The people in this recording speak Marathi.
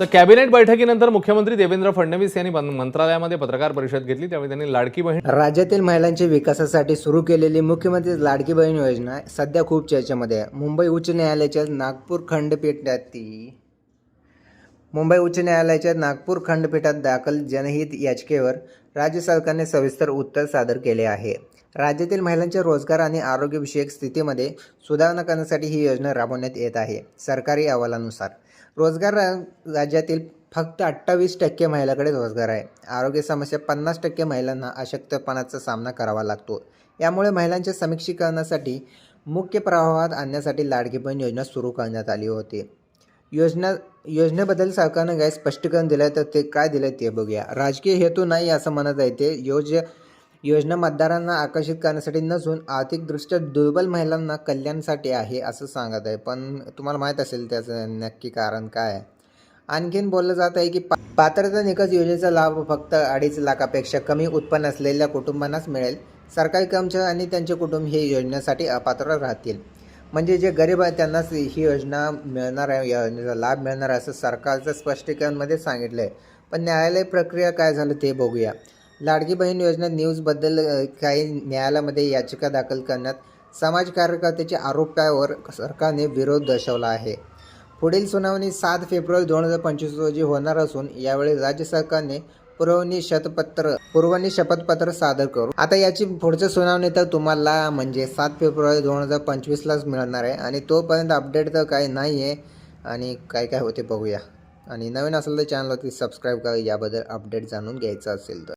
तर कॅबिनेट बैठकीनंतर मुख्यमंत्री देवेंद्र फडणवीस यांनी मंत्रालयामध्ये पत्रकार परिषद घेतली. त्यावेळी त्यांनी लाडकी बहीण राज्यातील महिलांच्या विकासासाठी सुरू केलेली मुख्यमंत्री लाडकी बहीण योजना सध्या खूप चर्चेमध्ये आहे. मुंबई उच्च न्यायालयाच्या नागपूर खंडपीठातील मुंबई उच्च न्यायालयाच्या नागपूर खंडपीठात दाखल जनहित याचिकेवर राज्य सरकारने सविस्तर उत्तर सादर केले आहे. राज्यातील महिलांच्या रोजगार आणि आरोग्यविषयक स्थितीमध्ये सुधारणा करण्यासाठी ही योजना राबवण्यात येत आहे सरकारी अहवालानुसार. रोजगार राज्यातील फक्त अठ्ठावीस टक्के महिलाकडे रोजगार आहे. आरोग्य समस्या पन्नास टक्के महिलांना अशक्तपणाचा सामना करावा लागतो. यामुळे महिलांच्या समीक्षीकरणासाठी मुख्य प्रवाहात आणण्यासाठी लाडकी बहीण योजना सुरू करण्यात आली होती. योजना योजनेबद्दल सरकारनं काय स्पष्टीकरण दिलं तर ते काय दिलं ते बघूया. राजकीय हेतू नाही असं म्हणत आहे ते. योज योजना मतदारांना आकर्षित करण्यासाठी नसून आर्थिकदृष्ट्या दुर्बल महिलांना कल्याणसाठी आहे असं सांगत आहे. पण तुम्हाला माहीत असेल त्याचं नक्की कारण काय आहे. आणखीन बोललं जात आहे की पा पात्रता निकष योजनेचा लाभ फक्त अडीच लाखापेक्षा कमी उत्पन्न असलेल्या कुटुंबांनाच मिळेल. सरकारी कर्मचारी आणि त्यांचे कुटुंब हे योजनेसाठी अपात्र राहतील. म्हणजे जे गरीब आहेत त्यांनाच ही योजना मिळणार आहे या योजनेचा लाभ मिळणार आहे असं सरकारचं स्पष्टीकरणमध्ये सांगितलं आहे. पण न्यायालय प्रक्रिया काय झालं ते बघूया. लाडकी बहीण योजना न्यूजबद्दल काही न्यायालयामध्ये याचिका दाखल करण्यात समाज कार्यकर्त्याच्या आरोपावर सरकारने विरोध दर्शवला आहे. पुढील सुनावणी सात फेब्रुवारी दोन हजार पंचवीस रोजी होणार असून यावेळी राज्य सरकारने पुरवणी शतपत्र पुरवणी शपथपत्र सादर करू. आता याची पुढचं सुनावणी तर तुम्हाला म्हणजे सात फेब्रुवारी दोन हजार पंचवीसलाच मिळणार आहे आणि तोपर्यंत अपडेट तर काही नाही आहे आणि काय काय होते बघूया. आणि नवीन असेल तर चॅनलवरती सबस्क्राईब करा याबद्दल अपडेट जाणून घ्यायचं असेल तर.